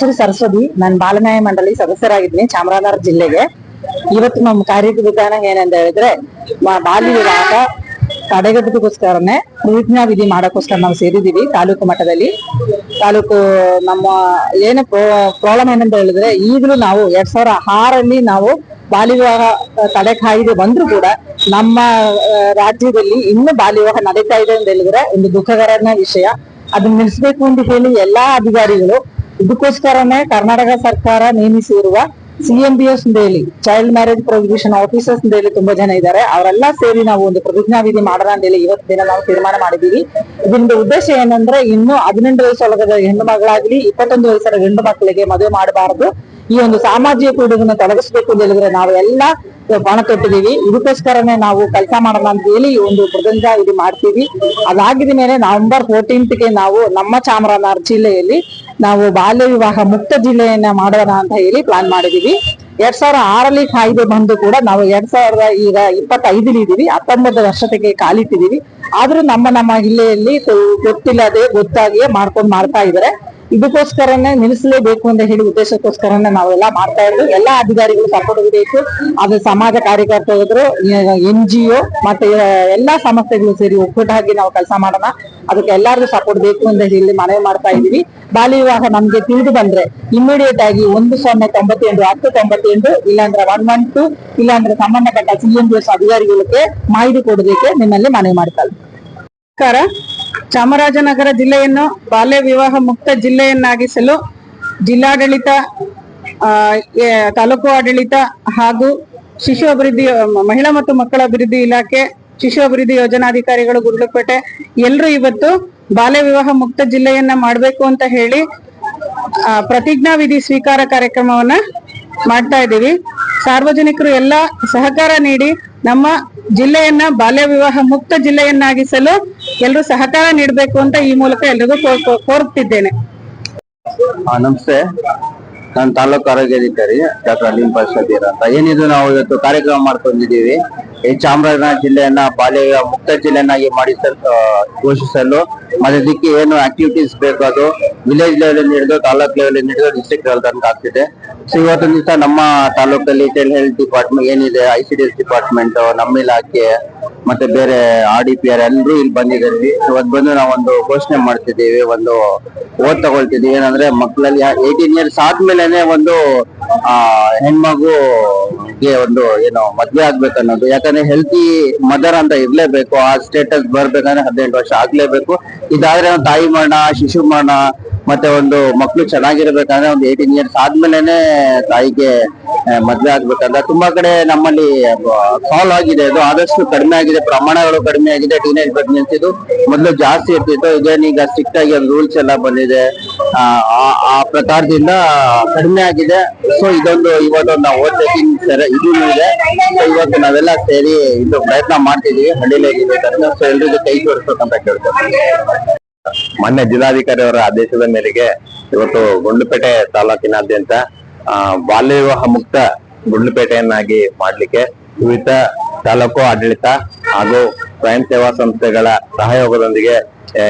ಹೆಸರು ಸರಸ್ವತಿ. ನಾನು ಬಾಲನ್ಯಾಯ ಮಂಡಳಿ ಸದಸ್ಯರಾಗಿದ್ದೀನಿ ಚಾಮರಾಜನಗರ ಜಿಲ್ಲೆಗೆ. ಇವತ್ತು ನಮ್ಮ ಕಾರ್ಯದ ವಿಧಾನ ಏನಂತ ಹೇಳಿದ್ರೆ ಬಾಲ್ಯ ವಿವಾಹ ತಡೆಗಟ್ಟೋದಕ್ಕೋಸ್ಕರನೇ ಪ್ರತಿಜ್ಞಾ ವಿಧಿ ಮಾಡೋಕ್ಕೋಸ್ಕರ ನಾವು ಸೇರಿದೀವಿ ತಾಲೂಕು ಮಟ್ಟದಲ್ಲಿ. ತಾಲೂಕು ನಮ್ಮ ಏನು ಪ್ರಾಬ್ಲಮ್ ಏನಂತ ಹೇಳಿದ್ರೆ, ಈಗಲೂ ನಾವು ಎರಡ್ ಸಾವಿರ ಆರಲ್ಲಿ ನಾವು ಬಾಲ್ಯ ವಿವಾಹ ತಡೆ ಕಾಯ್ದೆ ಬಂದ್ರು ಕೂಡ ನಮ್ಮ ರಾಜ್ಯದಲ್ಲಿ ಇನ್ನೂ ಬಾಲ್ಯ ವಿವಾಹ ನಡೀತಾ ಇದೆ ಅಂತ ಹೇಳಿದ್ರೆ ಒಂದು ದುಃಖಕರನ ವಿಷಯ. ಅದನ್ನ ನಿಲ್ಲಿಸಬೇಕು ಅಂತ ಹೇಳಿ ಎಲ್ಲಾ ಅಧಿಕಾರಿಗಳು ಇದಕ್ಕೋಸ್ಕರನೇ ಕರ್ನಾಟಕ ಸರ್ಕಾರ ನೇಮಿಸಿರುವ ಸಿಎಂ ಬಿ ಎಸ್ ಹೇಳಿ ಚೈಲ್ಡ್ ಮ್ಯಾರೇಜ್ ಪ್ರೊಹಿಬಿಷನ್ ಆಫೀಸರ್ಸ್ ಹೇಳಿ ತುಂಬಾ ಜನ ಇದ್ದಾರೆ. ಅವರೆಲ್ಲ ಸೇರಿ ನಾವು ಒಂದು ಪ್ರತಿಜ್ಞಾ ವಿಧಿ ಮಾಡೋಣ ಅಂತ ಹೇಳಿ ಇವತ್ತು ದಿನ ನಾವು ತೀರ್ಮಾನ ಮಾಡಿದೀವಿ ಇದರಿಂದ ಉದ್ದೇಶ ಏನಂದ್ರೆ ಇನ್ನು ಹದಿನೆಂಟು ವಯಸ್ಸೊಳಗದ ಹೆಣ್ಣು ಮಗಳಾಗ್ಲಿ, ಇಪ್ಪತ್ತೊಂದು ವಯಸ್ಸರ ಗಂಡು ಮಕ್ಕಳಿಗೆ ಮದುವೆ ಮಾಡಬಾರದು. ಈ ಒಂದು ಸಾಮಾಜಿಕ ಪಿಡುಗನ್ನ ತೊಡಗಿಸ್ಬೇಕು ಅಂತ ಹೇಳಿದ್ರೆ ನಾವು ಎಲ್ಲ ಪಣ ತೊಟ್ಟಿದೀವಿ ಇದಕ್ಕೋಸ್ಕರನೇ ನಾವು ಕೆಲಸ ಮಾಡೋಣ ಅಂತ ಹೇಳಿ ಒಂದು ಪ್ರತಿಜ್ಞಾ ಇದು ಮಾಡ್ತೀವಿ. ಅದಾಗಿದ ಮೇಲೆ ನವೆಂಬರ್ ಫೋರ್ಟೀನ್ತ್ಗೆ ನಾವು ನಮ್ಮ ಚಾಮರಾಜನಗರ ಜಿಲ್ಲೆಯಲ್ಲಿ ನಾವು ಬಾಲ್ಯ ವಿವಾಹ ಮುಕ್ತ ಜಿಲ್ಲೆಯನ್ನ ಮಾಡೋಣ ಅಂತ ಹೇಳಿ ಪ್ಲಾನ್ ಮಾಡಿದೀವಿ. ಎರಡ್ ಸಾವಿರ ಆರಲ್ಲಿ ಕಾಯ್ದೆ ಬಂದು ಕೂಡ ನಾವು ಎರಡ್ ಸಾವಿರದ ಈಗ ಇಪ್ಪತ್ತೈದಲ್ಲಿ ಇದೀವಿ. ಹತ್ತೊಂಬತ್ತು ವರ್ಷತೆಗೆ ಕಾಲಿಟ್ಟಿದೀವಿ. ಆದ್ರೂ ನಮ್ಮ ನಮ್ಮ ಜಿಲ್ಲೆಯಲ್ಲಿ ಗೊತ್ತಿಲ್ಲದೆ ಗೊತ್ತಾಗಿಯೇ ಮಾಡ್ಕೊಂಡು ಮಾಡ್ತಾ ಇದಾರೆ. ಇದಕ್ಕೋಸ್ಕರನೇ ನಿಲ್ಲಿಸಲೇಬೇಕು ಅಂತ ಹೇಳಿ ಉದ್ದೇಶಕ್ಕೋಸ್ಕರನೇ ನಾವೆಲ್ಲ ಮಾಡ್ತಾ ಇರೋದು ಎಲ್ಲಾ ಅಧಿಕಾರಿಗಳು ಸಪೋರ್ಟ್ ಬೇಕು. ಅದು ಸಮಾಜ ಕಾರ್ಯಕರ್ತರು ಎನ್ ಜಿ ಒ ಮತ್ತೆ ಎಲ್ಲಾ ಸಂಸ್ಥೆಗಳು ಸೇರಿ ಒಕ್ಕೂಟಾಗಿ ನಾವು ಕೆಲಸ ಮಾಡೋಣ. ಅದಕ್ಕೆ ಎಲ್ಲಾರ್ಗು ಸಪೋರ್ಟ್ ಬೇಕು ಅಂತ ಹೇಳಿ ಮನವಿ ಮಾಡ್ತಾ ಇದೀವಿ ಬಾಲ್ಯ ವಿವಾಹ ನಮ್ಗೆ ತಿಳಿದು ಬಂದ್ರೆ ಇಮಿಡಿಯೇಟ್ ಆಗಿ ಒಂದು ಸೊನ್ನೆ ತೊಂಬತ್ತೆಂಟು, ಹತ್ತು ತೊಂಬತ್ತೆಂಟು, ಇಲ್ಲಾಂದ್ರೆ ಒನ್ ಒನ್ ಟು ಇಲ್ಲಾಂದ್ರೆ ಸಂಬಂಧಪಟ್ಟ ಎಸ್ ಅಧಿಕಾರಿಗಳಿಗೆ ಮಾಹಿತಿ ಕೊಡೋದಕ್ಕೆ ನಿಮ್ಮಲ್ಲಿ ಮನವಿ ಮಾಡ್ತಾ ಇದ್ದೀನಿ. ನಮಸ್ಕಾರ. ಚಾಮರಾಜನಗರ ಜಿಲ್ಲೆಯನ್ನು ಬಾಲ್ಯ ವಿವಾಹ ಮುಕ್ತ ಜಿಲ್ಲೆಯನ್ನಾಗಿಸಲು ಜಿಲ್ಲಾಡಳಿತ ತಾಲೂಕು ಆಡಳಿತ ಹಾಗೂ ಶಿಶು ಅಭಿವೃದ್ಧಿ, ಮಹಿಳಾ ಮತ್ತು ಮಕ್ಕಳ ಅಭಿವೃದ್ಧಿ ಇಲಾಖೆ, ಶಿಶು ಅಭಿವೃದ್ಧಿ ಯೋಜನಾಧಿಕಾರಿಗಳು ಗುರುಳುಪೇಟೆ ಎಲ್ಲರೂ ಇವತ್ತು ಬಾಲ್ಯ ವಿವಾಹ ಮುಕ್ತ ಜಿಲ್ಲೆಯನ್ನ ಮಾಡಬೇಕು ಅಂತ ಹೇಳಿ ಪ್ರತಿಜ್ಞಾ ವಿಧಿ ಸ್ವೀಕಾರ ಕಾರ್ಯಕ್ರಮವನ್ನ ಮಾಡ್ತಾ ಇದ್ದೀವಿ. ಸಾರ್ವಜನಿಕರು ಎಲ್ಲ ಸಹಕಾರ ನೀಡಿ ನಮ್ಮ ಜಿಲ್ಲೆಯನ್ನ ಬಾಲ್ಯ ವಿವಾಹ ಮುಕ್ತ ಜಿಲ್ಲೆಯನ್ನಾಗಿಸಲು ಎಲ್ಲರೂ ಸಹಕಾರ ನೀಡಬೇಕು ಅಂತ ಈ ಮೂಲಕ ಎಲ್ರಿಗೂ ಕೋರುತ್ತಿದ್ದೇನೆ ನಮಸ್ತೆ. ನಾನು ತಾಲೂಕು ಆರೋಗ್ಯಾಧಿಕಾರಿ ಡಾಕ್ಟರ್ ಅಲೀಂ ಪಾಷಾದೀರ್ ಅಂತ. ಏನಿದು ನಾವು ಇವತ್ತು ಕಾರ್ಯಕ್ರಮ ಮಾಡ್ಕೊಂಡಿದ್ದೀವಿ? ಈ ಚಾಮರಾಜನಗರ ಜಿಲ್ಲೆಯನ್ನ ಬಾಲ್ಯ ಮುಕ್ತ ಜಿಲ್ಲೆಯನ್ನಾಗಿ ಮಾಡಿ ಘೋಷಿಸಲು, ಮತ್ತೆ ಅದಕ್ಕೆ ಏನು ಆಕ್ಟಿವಿಟೀಸ್ ಬೇಕು ಅದು ವಿಲೇಜ್ ಲೆವೆಲ್ ಹಿಡಿದು ತಾಲೂಕ್ ಲೆವೆಲ್ ಹಿಡಿದು ಡಿಸ್ಟ್ರಿಕ್ಟ್ ಲೆವೆಲ್ ತನಕ ಆಗ್ತಿದೆ. ಸೊ ಇವತ್ತೊಂದು ದಿವಸ ನಮ್ಮ ತಾಲೂಕಲ್ಲಿ ಟೆಲ್ ಹೆಲ್ತ್ ಡಿಪಾರ್ಟ್ಮೆಂಟ್ ಏನಿದೆ I C D S department ನಮ್ಮ ಇಲಾಖೆ, ಮತ್ತೆ ಬೇರೆ ಆರ್ ಡಿ ಪಿ ಆರ್ ಎಲ್ಲರೂ ಇಲ್ಲಿ ಬಂದಿದ್ದೀವಿ ಇವತ್ತು ಬಂದು ನಾವೊಂದು ಘೋಷಣೆ ಮಾಡ್ತಿದ್ದೀವಿ, ಒಂದು ಓದ್ ತಗೊಳ್ತಿದ್ದೀವಿ. ಏನಂದ್ರೆ, ಮಕ್ಕಳಲ್ಲಿ ಏಯ್ಟೀನ್ ಇಯರ್ಸ್ ಆದ್ಮೇಲೆನೆ ಒಂದು, ಆ ಹೆಣ್ಮಗುಗೆ ಒಂದು, ಏನು, ಮದ್ವೆ ಆಗ್ಬೇಕು ಅನ್ನೋದು. ಯಾಕಂದ್ರೆ ಹೆಲ್ತಿ ಮದರ್ ಅಂತ ಇರ್ಲೇಬೇಕು, ಆ ಸ್ಟೇಟಸ್ ಬರ್ಬೇಕಂದ್ರೆ ಹದಿನೆಂಟು ವರ್ಷ ಆಗ್ಲೇಬೇಕು. ಇದಾದ್ರೆ ತಾಯಿ ಮರಣ, ಶಿಶು ಮರಣ ಮತ್ತೆ ಒಂದು ಮಕ್ಕಳು ಚೆನ್ನಾಗಿರ್ಬೇಕಂದ್ರೆ ಒಂದು ಏಯ್ಟೀನ್ ಇಯರ್ಸ್ ಆದ್ಮೇಲೆನೆ ತಾಯಿಗೆ ಮದ್ವೆ ಆಗ್ಬೇಕಂತ ತುಂಬಾ ಕಡೆ ನಮ್ಮಲ್ಲಿ ಸಾಲ್ವ್ ಆಗಿದೆ. ಅದು ಆದಷ್ಟು ಕಡಿಮೆ ಆಗಿದೆ. ಪ್ರಮಾಣಗಳು ಕಡಿಮೆ ಆಗಿದೆ. ಟೀನೇಜ್ ಪ್ರೆಗ್ನೆನ್ಸಿ ಮೊದಲು ಜಾಸ್ತಿ ಇರ್ತಿತ್ತು. ಇದೇನೀಗ ಸ್ಟ್ರಿಕ್ಟ್ ಆಗಿ ರೂಲ್ಸ್ ಎಲ್ಲ ಬಂದಿದೆ. ಆ, ಪ್ರಕಾರದಿಂದ ಕಡಿಮೆ ಆಗಿದೆ. ಸೊ ಇದೊಂದು ಇವತ್ತೊಂದು ನಾವು ಓದ್ಬೇಕಿಂಗ್ ಸರ ಇದೂ ಇದೆ. ಸೊ ಇವತ್ತು ನಾವೆಲ್ಲ ಸೇರಿ ಇದು ಪ್ರಯತ್ನ ಮಾಡ್ತಿದೀವಿ. ಹಳ್ಳಿಲಿ ಸೊ ಎಲ್ರಿಗೂ ಕೈ ಜೋಡಿಸ್ಬೇಕಂತ ಕೇಳ್ತೇವೆ ಮಾನ್ಯ ಜಿಲ್ಲಾಧಿಕಾರಿ ಅವರ ಆದೇಶದ ಮೇರೆಗೆ ಇವತ್ತು ಗುಂಡ್ಲುಪೇಟೆ ತಾಲೂಕಿನಾದ್ಯಂತ ಬಾಲ್ಯ ವಿವಾಹ ಮುಕ್ತ ಗುಂಡ್ಲುಪೇಟೆಯನ್ನಾಗಿ ಮಾಡಲಿಕ್ಕೆ ವಿವಿಧ ತಾಲೂಕು ಆಡಳಿತ ಹಾಗೂ ಸ್ವಯಂ ಸೇವಾ ಸಂಸ್ಥೆಗಳ ಸಹಯೋಗದೊಂದಿಗೆ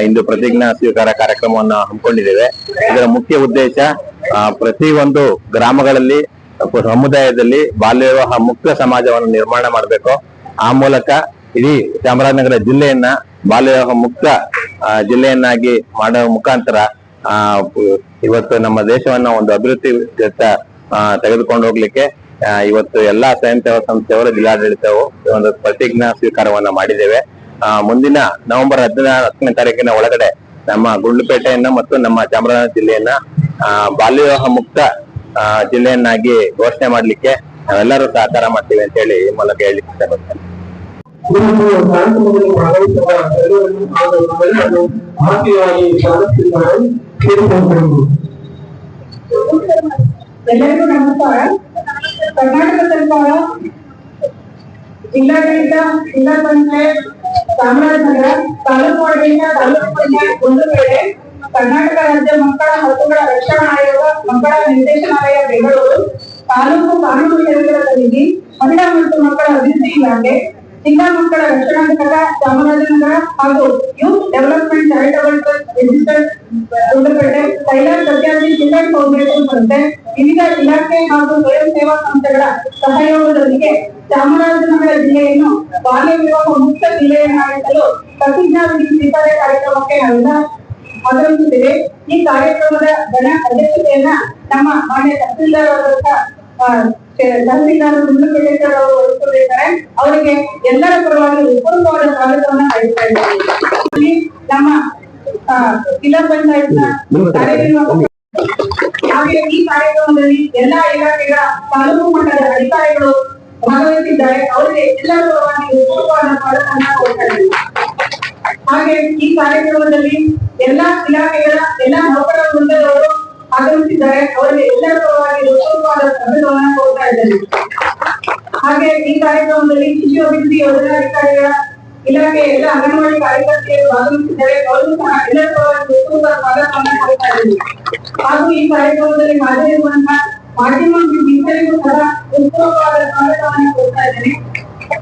ಇಂದು ಪ್ರತಿಜ್ಞಾ ಸ್ವೀಕಾರ ಕಾರ್ಯಕ್ರಮವನ್ನು ಹಮ್ಮಿಕೊಂಡಿದ್ದೇವೆ. ಇದರ ಮುಖ್ಯ ಉದ್ದೇಶ ಪ್ರತಿ ಒಂದು ಗ್ರಾಮಗಳಲ್ಲಿ, ಸಮುದಾಯದಲ್ಲಿ ಬಾಲ್ಯ ವಿವಾಹ ಮುಕ್ತ ಸಮಾಜವನ್ನು ನಿರ್ಮಾಣ ಮಾಡಬೇಕು. ಆ ಮೂಲಕ ಇಡೀ ಚಾಮರಾಜನಗರ ಜಿಲ್ಲೆಯನ್ನ ಬಾಲ್ಯ ವಿವಾಹ ಮುಕ್ತ ಜಿಲ್ಲೆಯನ್ನಾಗಿ ಮಾಡುವ ಮುಖಾಂತರ ಇವತ್ತು ನಮ್ಮ ದೇಶವನ್ನ ಒಂದು ಅಭಿವೃದ್ಧಿ ತೆಗೆದುಕೊಂಡು ಹೋಗ್ಲಿಕ್ಕೆ ಇವತ್ತು ಎಲ್ಲಾ ಸ್ವಯಂ ಸೇವಾ ಸಂಸ್ಥೆಯವರು ಜಿಲ್ಲಾಡಳಿತವು ಒಂದು ಪ್ರತಿಜ್ಞಾ ಸ್ವೀಕಾರವನ್ನ ಮಾಡಿದ್ದೇವೆ. ಆ, ಮುಂದಿನ ನವೆಂಬರ್ ಹದಿನಾರು ಹತ್ತನೇ ತಾರೀಕಿನ ಒಳಗಡೆ ನಮ್ಮ ಗುಂಡ್ಲುಪೇಟೆಯನ್ನ ಮತ್ತು ನಮ್ಮ ಚಾಮರಾಜನಗರ ಜಿಲ್ಲೆಯನ್ನ ಆ, ಬಾಲ್ಯ ವಿವಾಹ ಮುಕ್ತ ಜಿಲ್ಲೆಯನ್ನಾಗಿ ಘೋಷಣೆ ಮಾಡ್ಲಿಕ್ಕೆ ನಾವೆಲ್ಲರೂ ಸಹಕಾರ ಮಾಡ್ತೀವಿ ಅಂತ ಹೇಳಿ ಈ ಮೂಲಕ ಇಷ್ಟಪಡ್ತೇನೆ ಕುರಿತು ಕಾರ್ಯಕ್ರಮದಲ್ಲಿ ಭಾಗವಹಿಸುವ ಎಲ್ಲರನ್ನು ನಾವೆಲ್ಲರನ್ನು ಆತ್ಮೀಯವಾಗಿ ಸ್ವಾಗತಿಸಿದ್ದಾರೆ ಕೇಳಿಕೊಳ್ಳಬಹುದು ಎಲ್ಲರಿಗೂ ನಮಸ್ಕಾರ ಕರ್ನಾಟಕ ಸರ್ಕಾರ ಜಿಲ್ಲಾಡಳಿತ ಜಿಲ್ಲಾ ಪಂಚಾಯತ್ ಚಾಮರಾಜನಗರ ತಾಲೂಕು ಆಡಳಿತ ತಾಲೂಕು ಪಂಚಾಯತ್ ಗುಂಡ್ಲುಪೇಟೆ ಕರ್ನಾಟಕ ರಾಜ್ಯ ಮಕ್ಕಳ ಹಕ್ಕುಗಳ ರಕ್ಷಣಾ ಆಯೋಗ ಮಕ್ಕಳ ನಿರ್ದೇಶನಾಲಯ ಬೆಂಗಳೂರು ತಾಲೂಕು ಕಾನೂನು ಸೇವೆಗಳ ಸಮಿತಿ, ಮಹಿಳಾ ಮತ್ತು ಮಕ್ಕಳ ಅಭಿವೃದ್ಧಿ ಇಲಾಖೆ ಜಿಲ್ಲಾ ಮಕ್ಕಳ ರಕ್ಷಣಾ ಘಟಕ ಚಾಮರಾಜನಗರ ಹಾಗೂ youth development charitable trust registered Doddapete Kailas children foundation ಸಂಸ್ಥೆ ವಿವಿಧ ಇಲಾಖೆ ಹಾಗೂ ಸ್ವಯಂ ಸೇವಾ ಸಂಸ್ಥೆಗಳ ಸಹಯೋಗದೊಂದಿಗೆ ಚಾಮರಾಜನಗರ ಜಿಲ್ಲೆಯನ್ನು ಬಾಲ್ಯ ವಿವಾಹ ಮುಕ್ತ ಜಿಲ್ಲೆಯನ್ನಾಗಿಸಲು ಪ್ರತಿಜ್ಞಾ ಸ್ವೀಕಾರ ಕಾರ್ಯಕ್ರಮಕ್ಕೆ ನಾವೆಲ್ಲ ಆಗಮಿಸುತ್ತಿದೆ ಈ ಕಾರ್ಯಕ್ರಮದ ಗಣ ಅಧ್ಯಕ್ಷತೆಯನ್ನ ನಮ್ಮ ಮಾನ್ಯ ತಹಸೀಲ್ದಾರ್ ಗುಂಡ್ಲುಪೇಟೆ ಸರ್ ಅವರು ವಹಿಸಲಿದ್ದಾರೆ ಅವರಿಗೆ ಎಲ್ಲರ ಪರವಾಗಿ ಉಪಯುಕ್ತವಾದ ಸ್ವಾಗತವನ್ನ ಹಾಯಿಸ್ತಾ ಇದ್ದೀವಿ ನಮ್ಮ ಜಿಲ್ಲಾ ಪಂಚಾಯತ್ನ ಹಾಗೆ ಈ ಕಾರ್ಯಕ್ರಮದಲ್ಲಿ ಎಲ್ಲಾ ಇಲಾಖೆಗಳ ತಾಲೂಕು ಮಟ್ಟದ ಅಧಿಕಾರಿಗಳು ಭಾಗವಹಿಸಿದ್ದಾರೆ. ಅವರಿಗೆ ಎಲ್ಲರ ಪರವಾಗಿ ಉಪಯುಕ್ತವಾದ ಸ್ವಾಗತವನ್ನ ಕೊಡ್ತಾ ಹಾಗೆ ಈ ಕಾರ್ಯಕ್ರಮದಲ್ಲಿ ಎಲ್ಲಾ ಇಲಾಖೆಗಳ ಎಲ್ಲಾ ನೌಕರ ವೃಂದದವರು ಆಗಮಿಸಿದ್ದಾರೆ ಅವರಿಗೆ ಎಲ್ಲರ ಪರವಾಗಿ ಉತ್ತಮವಾದ ಸ್ವಾಗತವನ್ನ ಕೊಡ್ತಾ ಇದ್ದೇನೆ ಹಾಗೆ ಈ ಕಾರ್ಯಕ್ರಮದಲ್ಲಿ ಶಿಶು ಅಭಿವೃದ್ಧಿ ಯೋಜನಾಧಿಕಾರಿಗಳ ಇಲಾಖೆ ಎಲ್ಲ ಅಂಗನವಾಡಿ ಕಾರ್ಯಕರ್ತೆಯರು ಆಗಮಿಸಿದ್ದಾರೆ ಅವರು ಸಹ ಎಲ್ಲರ ಪರವಾಗಿ ಉತ್ತಮವಾದ ಸ್ವಾಗತವನ್ನ ಕೊಡ್ತಾ ಇದ್ದೇನೆ ಹಾಗೂ ಈ ಕಾರ್ಯಕ್ರಮದಲ್ಲಿ ಹಾಜರಿರುವಂತಹ ಮಾಧ್ಯಮ ಮಿತ್ರರಿಗೂ ಸಹ ಉತ್ತಮವಾದ ಸ್ವಾಗತವನ್ನು ಕೊಡ್ತಾ ಇದ್ದೇನೆ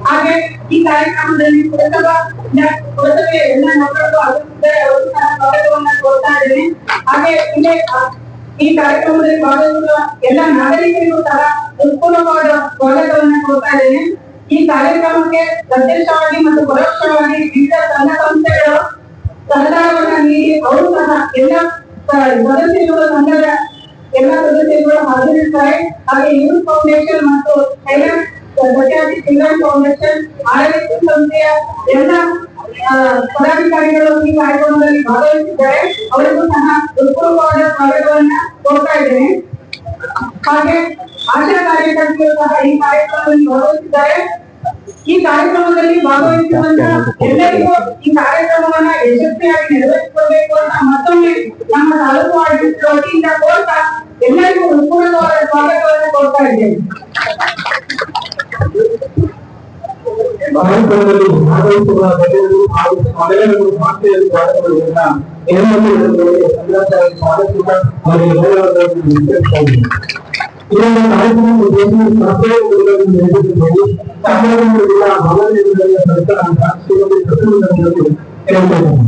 ಹಾಗೆ ಈ ಕಾರ್ಯಕ್ರಮದಲ್ಲಿ ಪುರಸಭಾ ಇಲಾ- ಪುರಸಭೆಯ ಎಲ್ಲ ನೌಕರರು ಆಗಮಿಸಿದ್ದಾರೆ ಅವರು ಸಹ ಸ್ವಾಗತವನ್ನ ಕೊಡ್ತಾ ಇದ್ದೇನೆ ಹಾಗೆ ಇಲ್ಲೇ ಆ, ಈ ಕಾರ್ಯಕ್ರಮದಲ್ಲಿ ಭಾಗವಹಿಸುವ ಎಲ್ಲ ನಾಗರಿಕರಿಗೂ ಸಹ ಅನುಕೂಲವಾದ ಸ್ವಾಗತವನ್ನ ಕೊಡ್ತಾ ಇದ್ದೇನೆ. ಈ ಕಾರ್ಯಕ್ರಮಕ್ಕೆ ಪ್ರತ್ಯಕ್ಷವಾಗಿ ಮತ್ತು ಪರೋಕ್ಷವಾಗಿ ವಿವಿಧ ಸಂಘ ಸಂಸ್ಥೆಗಳು ಸಹಕಾರವನ್ನ ನೀಡಿ ಅವರು ಸಹ ಎಲ್ಲ ಸದಸ್ಯರುಗಳ ಸಂಘದ ಎಲ್ಲ ಸದಸ್ಯರುಗಳು ಹಾಜರಿರ್ತಾರೆ. ಹಾಗೆ ಯೂತ್ ಫೌಂಡೇಶನ್ ಮತ್ತು ಕೈಲಾಸ್ ಸತ್ಯಾರ್ಥಿ ಚಿಲ್ಡ್ರನ್ ಫೌಂಡೇಶನ್ ಆಡಳಿತ ಸಂಸ್ಥೆಯ ಎಲ್ಲ ಆ, ಪದಾಧಿಕಾರಿಗಳು ಈ ಕಾರ್ಯಕ್ರಮದಲ್ಲಿ ಭಾಗವಹಿಸಿದ್ದಾರೆ ಅವರಿಗೂ ಸಹ ಉತ್ಪೂರ್ವವಾದ ಸ್ವಾಗತವನ್ನ ಕೊಡ್ತಾ ಇದ್ದೇನೆ ಹಾಗೆ ಆಶಾ ಕಾರ್ಯಕರ್ತರು ಸಹ ಈ ಕಾರ್ಯಕ್ರಮದಲ್ಲಿ ಭಾಗವಹಿಸಿದ್ದಾರೆ ಈ ಕಾರ್ಯಕ್ರಮದಲ್ಲಿ ಭಾಗವಹಿಸುವಂತ ಎಲ್ಲರಿಗೂ ಈ ಕಾರ್ಯಕ್ರಮವನ್ನ ಯಶಸ್ವಿಯಾಗಿ ನೆರವೇರಿಸಿಕೊಳ್ಬೇಕು ಅಂತ ಮತ್ತೊಮ್ಮೆ ನಮ್ಮ ತಾಲೂಕು ಆಡಳಿತ ವತಿಯಿಂದ ಕೋರ್ತಾ ಎಲ್ಲರಿಗೂ ಉತ್ಪೂರ್ಣವಾದ ಸ್ವಾಗತವನ್ನು ಕೊಡ್ತಾ ಇದ್ದೇನೆ ಕಾರ್ಯಕ್ರಮದಲ್ಲಿ ಭಾಗವಹಿಸುವ ಗಣ್ಯರು ಹಾಗೂ ಮಹಿಳೆಯರು ಭಾಷೆಯಲ್ಲಿ ಭಾಗವಹಿಸುವುದರಿಂದ ಹೆಣ್ಣನ್ನು ಹಿಡಿದುಕೊಂಡು ಸಂಘಟನೆ ಸ್ವಾಗತಿಸುತ್ತಾ ಅವರಿಗೆ ಗೌರವಗಳನ್ನು ವಿತರಿಸ್ತಾ ಇದ್ದೇನೆ. ಈ ಒಂದು ಕಾರ್ಯಕ್ರಮ ಉದ್ದೇಶಿಸಿ ಪ್ರತ್ಯೇಕ ನೇತೃತ್ವದಲ್ಲಿ ಚಾಮರಾಜನಗರ ಜಿಲ್ಲಾ ಭವನ ನಿರ್ಮಾಣ ಸರ್ಕಾರ ಅಂತ ಶ್ರೀಮತಿ ಪ್ರತಿನಿಧಿಗಳು ಹೇಳ್ತಾ ಇದ್ದಾರೆ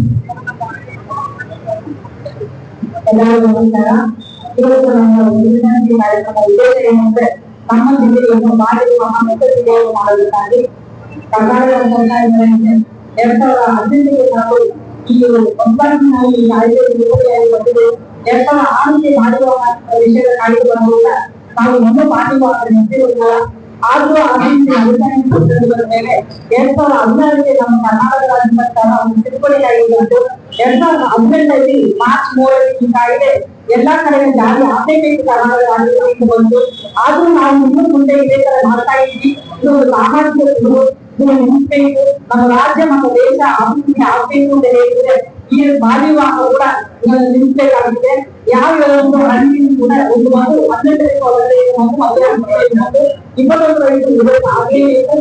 ಎಲ್ಲರಿಗೂ ನಮಸ್ಕಾರ ಇವತ್ತು ನಮ್ಮ ವಿಜ್ಞಾನ ಕಾರ್ಯಕ್ರಮ ಉದ್ದೇಶ ಏನಂದ್ರೆ ನಮ್ಮ ಜಿಲ್ಲೆಯನ್ನು ಮಾಡಿರುವ ಜಿಲ್ಲೆಯನ್ನು ಮಾಡಬೇಕಾಗಿ ಕರ್ನಾಟಕ ಸರ್ಕಾರದಿಂದ ಎರಡ್ ಸಾವಿರದ ಹದಿನೆಂಟಕ್ಕೆ ನಾವು ಈ ಒಂಬತ್ತು ಕಾಯ್ದೆ ತಿದ್ದುಪಡಿಯಾಗಿ ಬಂದಿದೆ ಎರಡ್ ಸಾವಿರದ ಆರಕ್ಕೆ ಮಾಡುವ ವಿಷಯದ ಬಂದಾಗ ನಾವು ಮಾಡಿರುವ ನಿಂತಿರುವುದಿಲ್ಲ ಆದ್ರೂ ಆ ರೀತಿ ಅಭಿಪ್ರಾಯ ಕೊಟ್ಟಿರುವುದರ ಮೇಲೆ ಎರಡ್ ಸಾವಿರದ ಹದಿನಾರಕ್ಕೆ ನಮ್ಮ ಕರ್ನಾಟಕ ರಾಜ್ಯ ಸರ್ಕಾರ ಒಂದು ತಿದ್ದುಪಡಿಯಾಗಿ ಬಂದು ಎರಡ್ ಸಾವಿರದ ಹದಿನೆಂಟರಲ್ಲಿ ಮಾರ್ಚ್ ಮೂರರಲ್ಲಿ ಈ ಕಾಯ್ದೆ ಎಲ್ಲಾ ಕಡೆ ಜಾರಿ ಆಗಬೇಕು ಕರ್ನಾಟಕ ರಾಜ್ಯದಲ್ಲಿ ಬಂದು ಆದ್ರೂ ನಾವು ಇನ್ನು ಮುಂದೆ ಇದೇ ತರ ಮಾಡ್ತಾ ಇದ್ವಿ ಇದು ಸಾಮಾಜಿಕ ನಿಲ್ಲಿಸಬೇಕು ನಮ್ಮ ರಾಜ್ಯ ನಮ್ಮ ದೇಶ ಅಭಿವೃದ್ಧಿ ಆಗ್ಬೇಕು ಅಂತ ಹೇಳಿದ್ರೆ ಈ ವಿವಾಹ ಕೂಡ ನಿಲ್ಲಿಸಬೇಕಾಗಿದೆ ಯಾವ ಒಂದು ಹಳ್ಳಿ ಕೂಡ ಒಂದು ಮಗು ಮತ್ತು ಇಪ್ಪತ್ತೊಂದು ವಯಸ್ಸು ಆಗಲೇಬೇಕು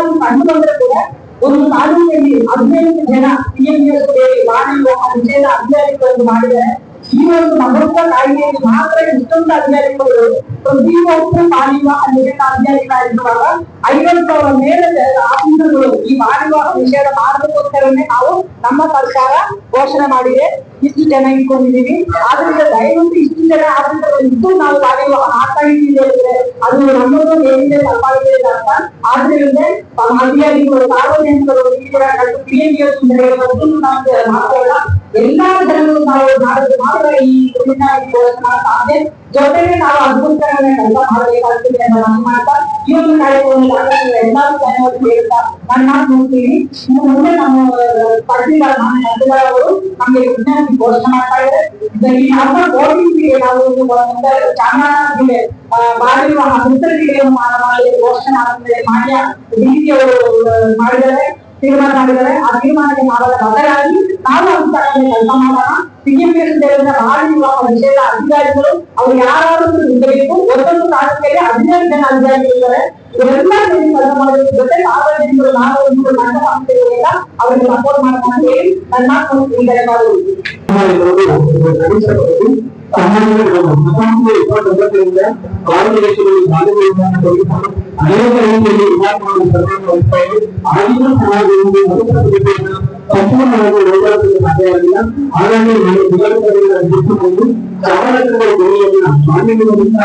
ಒಂದು ಕಂಡು ಬಂದ್ರೆ ಕೂಡ ಒಂದು ತಾಲೂಕಿನಲ್ಲಿ ಹದಿನೈದು ಜನ ಸಿಎಂಎಸ್ ಬಾಲ್ಯ ವಿವಾಹ ನಿಷೇಧ ಅಧಿಕಾರಿಗಳನ್ನು ಮಾಡಿದರೆ ಈ ಒಂದು ಮಹತ್ವ ಕಾಯ್ದೆಯಲ್ಲಿ ಮಾತ್ರ ಇಷ್ಟೊಂದು ಅಧಿಕಾರಿಗಳು ಪ್ರತಿಯೊಬ್ಬರು ಬಾಲ್ಯ ವಿವಾಹ ನಿಷೇಧ ಅಧಿಕಾರಿಗಳಾಗಿರುವಾಗ ಐವತ್ತು ಸಾವಿರ ಮೇಲೆ ಆಫೀಸರ್ಗಳು ಈ ಮಾಡುವ ವಿಷಯದ ನಿಷೇಧ ಮಾಡೋದಕ್ಕೋಸ್ಕರನೇ ನಾವು ನಮ್ಮ ಸರ್ಕಾರ ಘೋಷಣೆ ಮಾಡಿದೆ. ಇಷ್ಟು ಜನ ಇಟ್ಕೊಂಡಿದೀವಿ ಆದ್ರಿಂದ ದಯವಿಟ್ಟು ಇಷ್ಟು ಜನ ಆಫೀಸರ್ ಇದ್ದು ನಾವು ಮಾಡಿರುವ ಮಾಡ್ತಾ ಇದ್ದೀವಿ ಹೇಳಿದ್ರೆ ಅದು ನಮ್ಮದು ಏನಿದೆ ತಪ್ಪಾಗಿದೆ ಅಂತ. ಆದ್ರಿಂದ ಅಧಿಕಾರಿಗಳು, ಸಾರ್ವಜನಿಕರು ಈ ತರ ನಾವು ಮಾತಾಡೋಣ ಎಲ್ಲಾ ಜನರು ನಾವು ಮಾಡೋದು ಮಾತ್ರ ಈ ಘೋಷಣೆ ಸಾಧ್ಯ ಜೊತೆಗೆ ನಾವು ಅದ್ಭುತಗಳನ್ನ ಕೆಲಸ ಮಾಡಬೇಕಾಗ್ತದೆ ಅಂತ ನಾನು ಮಾಡ್ತಾ ಈ ಒಂದು ಕಾರ್ಯಕ್ರಮದಲ್ಲಿ ಎಲ್ಲರೂ ಜನರು ಹೇಳ್ತಾ ನನ್ನ ಮಾತು ನೋಡ್ತೀನಿ ಇನ್ನು ಮುಂದೆ ನಮ್ಮ ಪಟ್ಟಿಗಳ ನಮ್ಮ ಅವರು ನಮಗೆ ವಿಜ್ಞಾನಿ ಘೋಷಣೆ ಮಾಡ್ತಾ ಇದ್ದಾರೆ. ಈ ನಮ್ಮ ಗೋವಿಂದಿಗೆ ನಾವು ಚಾಮರಾಜ ಜಿಲ್ಲೆ ಮಾಡಿರುವ ಮಾಡಿ ಘೋಷಣೆ ಮಾಡ್ತಾರೆ ಮಾಡ್ಯ ರೀತಿಯವರು ಮಾಡಿದ್ದಾರೆ. ತೀರ್ಮಾನ ಮಾಡಿದ್ದಾರೆ. ಆ ತೀರ್ಮಾನಕ್ಕೆ ನಾವೆಲ್ಲ ಬದಲಾಗಿ ನಾವು ಅನುಸಾರವಾಗಿ ಕೆಲಸ ಮಾಡೋಣ. ಬಿಜೆಪಿ ವಿವಾಹ ವಿಷಯದ ಅಧಿಕಾರಿಗಳು, ಅವ್ರು ಯಾರಾದರೂ ಇರಬೇಕು ಒಂದೊಂದು ತಾಲೂಕಿಗೆ ಹದಿನೈದು ಜನ ಅಧಿಕಾರಿಗಳಿದ್ದಾರೆ ಎಲ್ಲ ಕೆಲಸ ಮಾಡೋದ್ರ ಜೊತೆ ಸಾರ್ವಜನಿಕರು ನಾವು ನನ್ನ ಸಂಸ್ಥೆಗಳಿಂದ ಅವರಿಗೆ ಸಪೋರ್ಟ್ ಮಾಡ್ಕೊಂಡು ಹೇಳಿ ನನ್ನ ಮುಗಿಸಿದ್ದಾರೆ ನಾವು ಸಮಾಜದವರು ನಡೆಸಬಹುದು ಸಾಮಾನ್ಯರು ಹತ್ತೊಂಬತ್ತು ಇಪ್ಪತ್ತೊಂಬತ್ತರಿಂದ ಆರು ದೇಶಗಳು ಬಾಲ್ಯವಿವಾಹವನ್ನು ತೊಡಗಿಕೊಂಡು ಅನೇಕ ರೀತಿಯಲ್ಲಿ ವಿವಾಹಗಳನ್ನು ಸರ್ಕಾರ ವಹಿಸ್ತಾ ಇದೆ ಆಗಿನ ಸಮಾಜದಲ್ಲಿ ಮರುಪ್ರತಿಭೆಯನ್ನು ಸಂಪೂರ್ಣವಾಗಿ ಹೋರಾಡಲು ಸಾಧ್ಯವಾಗಿಲ್ಲ ಹಾಗಾಗಿ ನಾವು ವಿವಾಹಗಳನ್ನು ಬಿಟ್ಟುಕೊಂಡು ಚಾಮರಾಜನಗರ ಜಿಲ್ಲೆಯನ್ನ ಮಾನ್ಯಗಳಿಂದ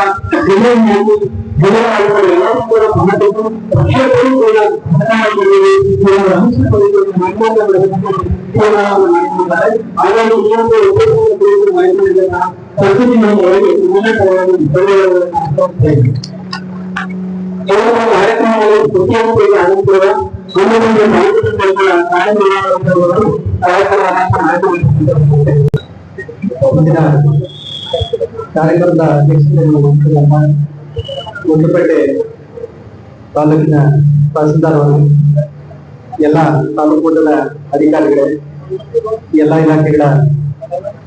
ಜಿಲ್ಲೆಯನ್ನಾಗಿ ಜಿಲ್ಲಾ ಎಲ್ಲರೂ ಕೂಡ ಮಹತ್ವ ಪಕ್ಷಗಳು ಕೂಡ ಸರ್ಕಾರದಲ್ಲಿ ಕೆಲವು ಅಂಶಗಳನ್ನು ಮಾತನಾಡಬೇಕು ಮಾಡಿದ್ದಾರೆ ಹಾಗಾಗಿ ಈ ಒಂದು ಉದ್ದೇಶವನ್ನು ಕಾರ್ಯಕ್ರಮದ ಅಧ್ಯಕ್ಷತೆಯನ್ನು ತಾಲೂಕಿನ ತಹಸೀಲ್ದಾರ್ ಎಲ್ಲ ತಾಲೂಕು ಮಟ್ಟದ ಅಧಿಕಾರಿಗಳು ಎಲ್ಲ ಇಲಾಖೆಗಳ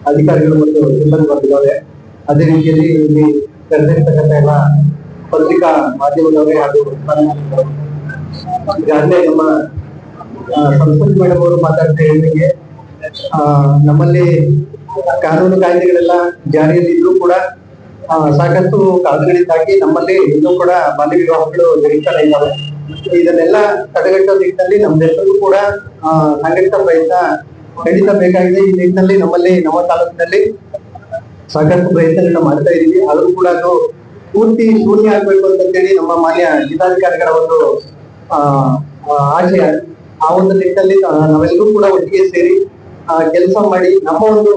ಅಧಿಕಾರಿಗಳು ಮತ್ತು ಸಿಬ್ಬಂದಿ ಬಂದಿದ್ದಾರೆ ಅದೇ ರೀತಿಯಲ್ಲಿ ಇಲ್ಲಿ ಕರೆದಿರ್ತಕ್ಕಂಥ ಎಲ್ಲ ಪತ್ರಿಕಾ ಮಾಧ್ಯಮದವರೇ ಹಾಗೂ. ಈಗಾಗಲೇ ನಮ್ಮ ಸಂಸ್ಕೃತಿ ಮೇಡಮ್ ಅವರು ಮಾತಾಡ್ತಾ ಹೇಳಿದಂಗೆ ಆ, ನಮ್ಮಲ್ಲಿ ಕಾನೂನು ಕಾಯ್ದೆಗಳೆಲ್ಲ ಜಾರಿಯಲ್ಲಿದ್ರೂ ಕೂಡ ಸಾಕಷ್ಟು ಕಾಲಗಳಿಂದಾಗಿ ನಮ್ಮಲ್ಲಿ ಇನ್ನೂ ಕೂಡ ಬಾಲ್ಯ ವಿವಾಹಗಳು ನಡೀತಾನೆ ಇದ್ದಾವೆ ಇದನ್ನೆಲ್ಲ ತಡೆಗಟ್ಟೋ ನಿಟ್ಟಿನಲ್ಲಿ ನಮ್ದೆಲ್ಲರೂ ಕೂಡ ಸಂಘಟಿತ ಪ್ರಯತ್ನ ಖಂಡಿತ ಬೇಕಾಗಿದೆ. ಈ ನಿಟ್ಟಿನಲ್ಲಿ ನಮ್ಮಲ್ಲಿ ನಮ್ಮ ತಾಲೂಕಿನಲ್ಲಿ ಸಾಕಷ್ಟು ಪ್ರಯತ್ನಗಳನ್ನ ಮಾಡ್ತಾ ಇದೀವಿ ಆದ್ರೂ ಕೂಡ ಅದು ಪೂರ್ತಿ ಶೂನ್ಯ ಆಗ್ಬೇಕು ಅಂತ ಹೇಳಿ ನಮ್ಮ ಮಾನ್ಯ ಜಿಲ್ಲಾಧಿಕಾರಿಗಳ ಒಂದು ಆಶಯ. ಆ ಒಂದು ನಿಟ್ಟಿನಲ್ಲಿ ನಾವೆಲ್ಲರೂ ಕೂಡ ಒಟ್ಟಿಗೆ ಸೇರಿ ಕೆಲಸ ಮಾಡಿ ನಮ್ಮ ಒಂದು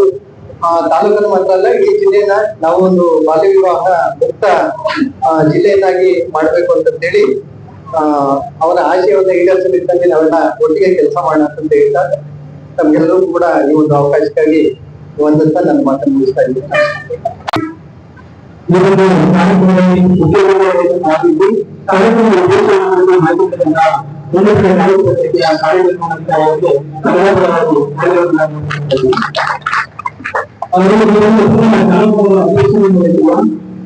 ಆ, ತಾಲೂಕನ್ನು ಮಾತ್ರ ಅಲ್ಲ ಈ ಜಿಲ್ಲೆಯನ್ನ ನಾವು ಒಂದು ಬಾಲ್ಯ ವಿವಾಹ ಮುಕ್ತ ಜಿಲ್ಲೆಯನ್ನಾಗಿ ಮಾಡ್ಬೇಕು ಅಂತೇಳಿ ಆ ಅವರ ಆಶಯವನ್ನ ಈಡೇರಿಸಲಿದ್ದಲ್ಲಿ ನಾವೆಲ್ಲ ಒಟ್ಟಿಗೆ ಕೆಲಸ ಮಾಡೋಣ ಅಂತ ಹೇಳ್ತಾ ನಮ್ಗೆಲ್ಲರಿಗೂ ಕೂಡ ಈ ಒಂದು ಅವಕಾಶಕ್ಕಾಗಿ ಒಂದಂತ ನನ್ನ ಮಾತನ್ನು ಮುಗಿಸ್ತಾ ಇದ್ದೀನಿ ಈ ಒಂದು ಕಾರ್ಯಕ್ರಮದಲ್ಲಿ ಉದ್ಯೋಗಗಳನ್ನು ಆಗಿದ್ದು ಕಾರ್ಯಕ್ರಮದ ಉದ್ದೇಶವನ್ನು ಮಾಹಿತಿಗಳಿಂದ ಉನ್ನತ ನಾಯಕತ್ವಕ್ಕೆ ಆ ಕಾರ್ಯಕ್ರಮಕ್ಕೆ ಅವರಿಗೆ ಧನ್ಯವಾದಗಳು ಧನ್ಯವಾದಗಳನ್ನು ಅವರಿಗೆ ಇದೊಂದು ಪೂರ್ಣ ಕಾರ್ಯಕ್ರಮದ ಉದ್ದೇಶವನ್ನು ಹೊಂದಿರುವ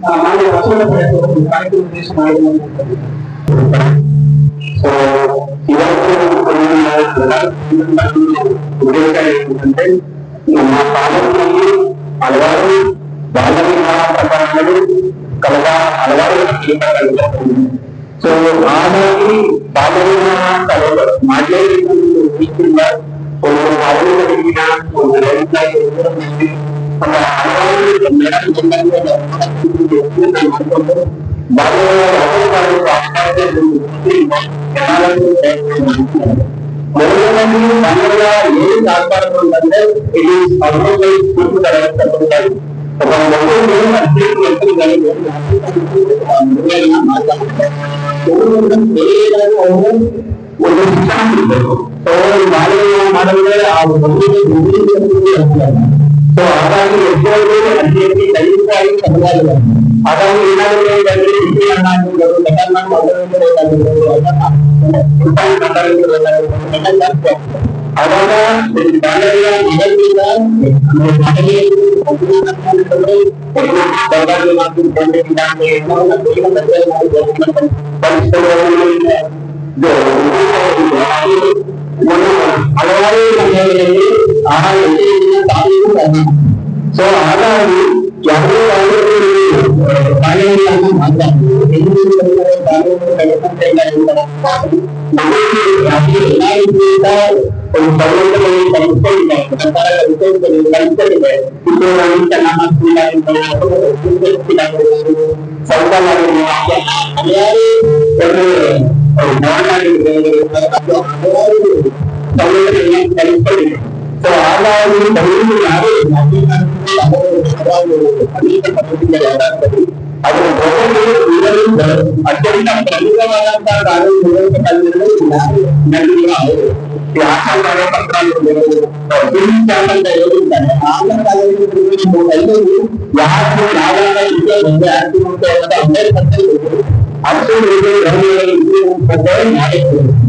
ಆ ಮಾನ್ಯ ಬಸವಣ್ಣ ಪ್ರಯತ್ನವನ್ನು ಕಾರ್ಯಕ್ರಮ ಉದ್ದೇಶ ಮಾಡಿರುವಂತದ್ದು ಸೊ ಇವತ್ತು ಹಲವಾರು ಬಾಲ್ಯ ವಿವಾಹ ಪ್ರಕರಣಗಳು ಕಳೆದ ಹಲವಾರು ವರ್ಷಗಳಿಂದ ಸೊ ಹಾಗಾಗಿ ಬಾಲ್ಯ ವಿವಾಹ ತಡೆ ಮಾಡಲೇಬೇಕು ರೀತಿಯಿಂದ ಒಂದು ಕಾನೂನಿನ ಒಂದು ರೈತ ಒಂದು ಹಲವಾರು ಮೇಡಮ್ ಮಾಡಿಕೊಂಡು ಬಾಲ್ಯ ಮೊದಲನೇದಾಗಿ ಕನ್ನಡ ಏನು ಆಗ್ಬಾರ್ದು ಅಂತಂದ್ರೆ ಇಲ್ಲಿ ಅನುಭವಗಳು ಕೂರ್ತಿದ್ದಾರೆ ಅಂತ ಹೇಳ್ತಾರೆ. ಒಬ್ಬ ಮಗುವಿಗೆ ಹದಿನೈದು ವರ್ಷಗಳಿಗೆ ಮದುವೆಯನ್ನ ಮಾಡ್ತಾರೆ. ಮಗುವಿಗೆ ಬೇರೆಯಾಗಿ ಅವ್ರು ಒಂದು ಶಿಕ್ಷಣ ಸಿಗ್ಬೇಕು ಸೊ ಬಾಲ್ಯ ಮಾಡಿದ್ರೆ ಆ ಮಗುವಿಗೆ ಗುರುತಿಗೆ ಸೊ ಹಾಗಾಗಿ ಹೆಚ್ಚುವರಿ ಅಧ್ಯಕ್ಷಿ ದೈಹಿಕವಾಗಿ ಸಮುದಾಯಗಳು ಹಾಗಾಗಿ ಏನಾದರೂ ಇದ್ದಲ್ಲಿ ವಿಷಯನ್ನ ಆಗಿರ್ಬೋದು, ಲೆಕ್ಕನ್ನ ಮೊದಲನೇದಾಗಿರ್ಬೋದು, ಅದನ್ನ ಉಪಾಯ ಮಾತಾಡೋದಿರ್ಬೋದು, ಎಲ್ಲ ಜಾಸ್ತಿ ಆಗ್ತದೆ. ಆವಾಗ ಈ ಬಾಲ್ಯದ ಮೊದಲಿನಿಂದ ಅಂದ್ರೆ ಬಾಲ್ಯದಲ್ಲಿ ಮಗುವಿನ ಕೂಡಿಕೊಂಡು ಒಂದು ದೌರ್ಬಲ್ಯ ಮಾಡ್ಕೊಂಡ್ಕೊಂಡಿದ್ದ ಅಂತ ಏನೋ ಒಂದು ಬೇಗ ಮದುವೆ ಮಾಡಿ ಬೆಳೆಸ್ಕೊಂಡು ಪರಿಸ್ಥಿತಿಗಳಲ್ಲಿ ಇದು ಒಂದು ಹಲವಾರು ಮನೆಗಳಲ್ಲಿ సో ఆదాన్ని ఎవరు కొన్ని పౌరులమైన కలుపుకుంటాయి కలుపుకొని కలుపుకుంటాయి సౌకర్యాలు కలుపుకుంటాయి ಕಲಿತಾರೆ, ಕಾನೂನು ಕಲಿತಂತೆ ಎಲ್ಲ ಹೇಳ್ತಾರೆ. ನಮಗೆ ಯಾವುದೇ ಎಲ್ಲ ರೀತಿಯಿಂದ ಒಂದು ಸೌಲಭ್ಯಗಳು ಕಲಿಸ್ಕೊಂಡಿದೆ ಸರ್ಕಾರ ಕಲಿಸ್ಕೊಂಡಿದೆ ಕಲಿಸ್ಕೊಂಡಿದೆ ಇದು ಇಂಥ ನಮ್ಮ ಸ್ಕೂಲ್ ಆಗಿರ್ಬೋದು, ಸ್ಕೂಲ್ ಆಗಿರ್ಬೋದು, ಸರ್ಕಾರ ಆಗಿರ್ಬೋದು, ಹಲವಾರು ಒಂದು ಭವನ ಆಗಿರ್ಬೋದು, ಅದು ಹಲವಾರು ಸೌಲಭ್ಯಗಳನ್ನು ಕಲಿಸ್ಕೊಂಡಿದೆ ಸೊ ಹಾಗಾಗಿ ದಯವಿಟ್ಟು ಯಾರು ಅನೇಕ ಪದ್ಧತಿಗಳು ಯಾರಾಗ್ತದೆ ಅದು ಮೊದಲು ಇದರಿಂದ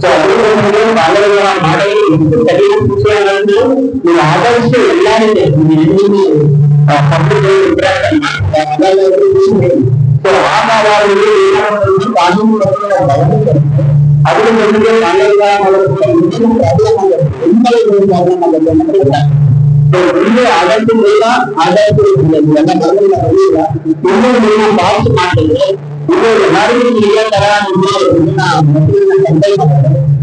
సో అందులో వాళ్ళలో ఆ మాటలు చదివిన విషయాలను మీరు ఆదరిస్తూ వెళ్ళాలని మీ పబ్లిక్ సో ఆ భావాలు అది ఎందుకంటే అందరికీ तो उन्हें आधा को मिलेगा आधा को मिलेगा ना। बगल में मिलेगा उन्हें मेरे बाप से मान लेंगे उन्हें हमारे लिए तरह उन्हें उन्हें मतलब ना संकल्प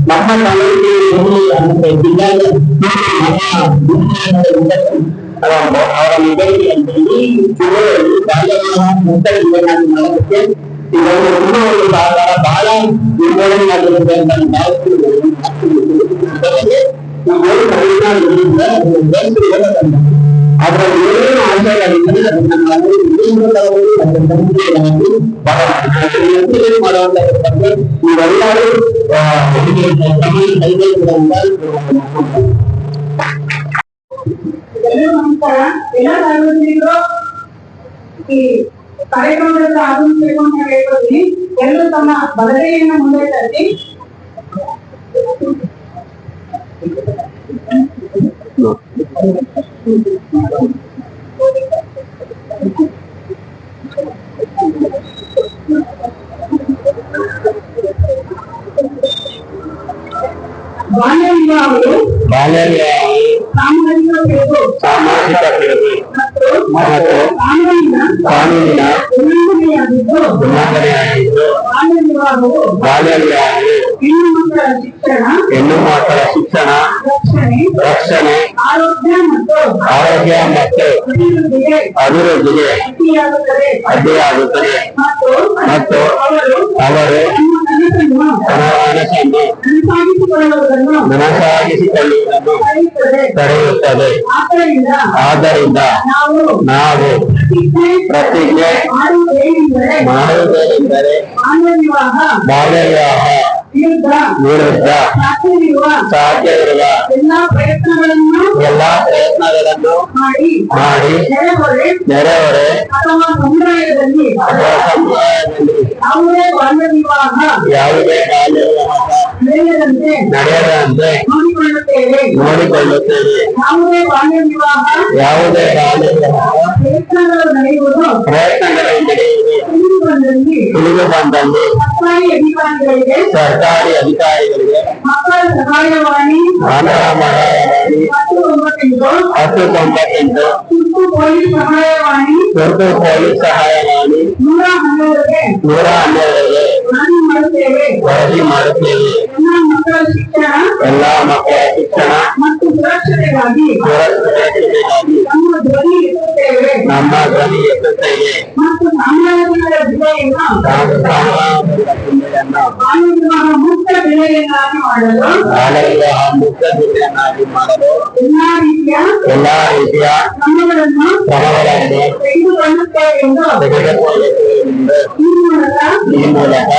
बाबा नाले के लिए हम कहते हैं तो हमारा दुनिया में इंटरेस्ट और और इधर की अंतरी जो पहले हम मुक्त जीवन में मानते हैं इधर उन्होंने बोला बाबा बाला इधर ना जो बंदा बात कर रहे हैं। ಅದನ್ನ ನಾವು ಮಾಡುವಂತ ನೀವೆಲ್ಲರೂ ಎಲ್ಲರಿಗೂ ನಮಸ್ಕಾರ ಎಲ್ಲ ಸಾರ್ವಜನಿಕರು ಈ ಕಾರ್ಯಕ್ರಮದಿಂದ ಆಗಮಿಸಬೇಕು ಅಂತ ಹೇಳ್ಕೊಳ್ತೀನಿ ಎಲ್ಲರೂ ತಮ್ಮ ಬಲಗೈಯನ್ನು ಮುಂದೆ ತರ್ತಿ ಬಾಲ್ಯ ವಿವಾಹಗಳು ಬಾಲ್ಯ ಸಾಮಾಜಿಕ ಪಿಡುಗು ಸಾಮಾಜಿಕ ಪಿಡುಗು ಮತ್ತು ಮತ್ತು ಕಾನೂನಿನ ಕಾನೂನಿನ ಉಲ್ಲಂಘನೆಯಾಗಿದ್ದು ಉಲ್ಲಂಘನೆಯಾಗಿದ್ದು ಬಾಲ್ಯ ವಿವಾಹವು ಬಾಲ್ಯ ವಿವಾಹವು ಹೆಣ್ಣು ಮಕ್ಕಳ ಶಿಕ್ಷಣ ಹೆಣ್ಣು ಮಕ್ಕಳ ಶಿಕ್ಷಣ ರಕ್ಷಣೆ ರಕ್ಷಣೆ ಆರೋಗ್ಯ ಮತ್ತು ಆರೋಗ್ಯ ಮತ್ತು ಅಭಿವೃದ್ಧಿಗೆ ಅಭಿವೃದ್ಧಿಗೆ ಅಡ್ಡಿಯಾಗುತ್ತದೆ. ಅಡ್ಡಿಯಾಗುತ್ತದೆ. ಮತ್ತು ಮತ್ತು ಅವರು ಅವರು ತಡೆಯುತ್ತದೆ ಆದ್ದರಿಂದ ಆದ್ದರಿಂದ ನಾವು ನಾವು ಪ್ರತಿಜ್ಞೆ ಮಾಡುವುದೇನೆಂದರೆ ಮಾಡುವುದೇನೆಂದರೆ ವಿವಾಹ ಬಾಲ್ಯ ವಿವಾಹ ವಿರುದ್ಧ ಸಾಧ್ಯವಿರುವ ಎಲ್ಲಾ ಪ್ರಯತ್ನಗಳನ್ನು ಎಲ್ಲಾ ಪ್ರಯತ್ನಗಳನ್ನು ಮಾಡಿ ಮಾಡಿ ನೆರೆಹೊರೆ ಅಥವಾ ಸಮುದಾಯದಲ್ಲಿ ಅಥವಾ ಸಮುದಾಯದಲ್ಲಿ ಯಾವುದೇ ಬಾಲ್ಯ ವಿವಾಹ ಯಾವುದೇ ಬಾಲ್ಯ ವಿವಾಹ ನಡೆಯದಂತೆ ನಡೆಯದಂತೆ ನೋಡಿಕೊಳ್ಳುತ್ತೇವೆ. ನೋಡಿಕೊಳ್ಳುತ್ತೇವೆ. ಯಾವುದೇ ಬಾಲ್ಯ ವಿವಾಹ ಯಾವುದೇ ಬಾಲ್ಯ ವಿವಾಹ ಪ್ರಯತ್ನಗಳು ನಡೆಯುವುದು ಪ್ರಯತ್ನಗಳು ನಡೆಯುವುದು. ತಿಳಿದು ಬಂದಲ್ಲಿ ತಿಳಿದು ಬಂದಲ್ಲಿ ಸರ್ಕಾರಿ ಅಧಿಕಾರಿಗಳಿಗೆ ಸರ್ಕಾರಿ ಅಧಿಕಾರಿಗಳಿಗೆ ಮಕ್ಕಳ ಸಹಾಯವಾಣಿ ಆಂಧ್ರ ಮಾಡಿ ಹತ್ತು ಒಂಬತ್ತೆಂಟು ಹತ್ತು ತೊಂಬತ್ತೆಂಟು ತುರ್ತು ಪೊಲೀಸ್ ಸಹಾಯವಾಣಿ ತುರ್ತು ಪೊಲೀಸ್ ಸಹಾಯವಾಣಿ ನೂರ ಹನ್ನೆರಡಕ್ಕೆ ನೂರ ಹನ್ನೆರಡರಿಗೆ ವರದಿ ಮಾಡುತ್ತೇವೆ ವರದಿ ಮಾಡುತ್ತೇವೆ ಎಲ್ಲ ಮಕ್ಕಳ ಶಿಕ್ಷಣ ಎಲ್ಲಾ ಮಕ್ಕಳ ಶಿಕ್ಷಣ ಮತ್ತು ಸುರಕ್ಷತೆಗಾಗಿ ಸುರಕ್ಷತೆಗಾಗಿ ನಮ್ಮ ಧ್ವನಿ ಎತ್ತುತ್ತೇವೆ ನಮ್ಮ ಧ್ವನಿ ಎತ್ತುತ್ತೇವೆ ಮತ್ತು ಚಾಮರಾಜನಗರ ಜಿಲ್ಲೆಯನ್ನು ನಾವು ಸಾಮಾಜಿಕ ಜಿಲ್ಲೆಯನ್ನು ಬಾಲ್ಯ ವಿವಾಹ ಮುಕ್ತ ಜಿಲ್ಲೆಯನ್ನಾಗಿ ಮಾಡಲು ಬಾಲ್ಯ ವಿವಾಹ ಮುಕ್ತ ಜಿಲ್ಲೆಯನ್ನಾಗಿ ಮಾಡಲು ಎಲ್ಲಾ ರೀತಿಯ ಎಲ್ಲಾ ರೀತಿಯ ಕ್ರಮಗಳನ್ನು ಕ್ರಮಗಳನ್ನು ತೆಗೆದುಕೊಳ್ಳುತ್ತೇವೆ ಎಂದು ತೆಗೆದುಕೊಳ್ಳುತ್ತೇವೆ ಎಂದು ಈ ಮೂಲಕ ಈ ಮೂಲಕ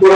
சில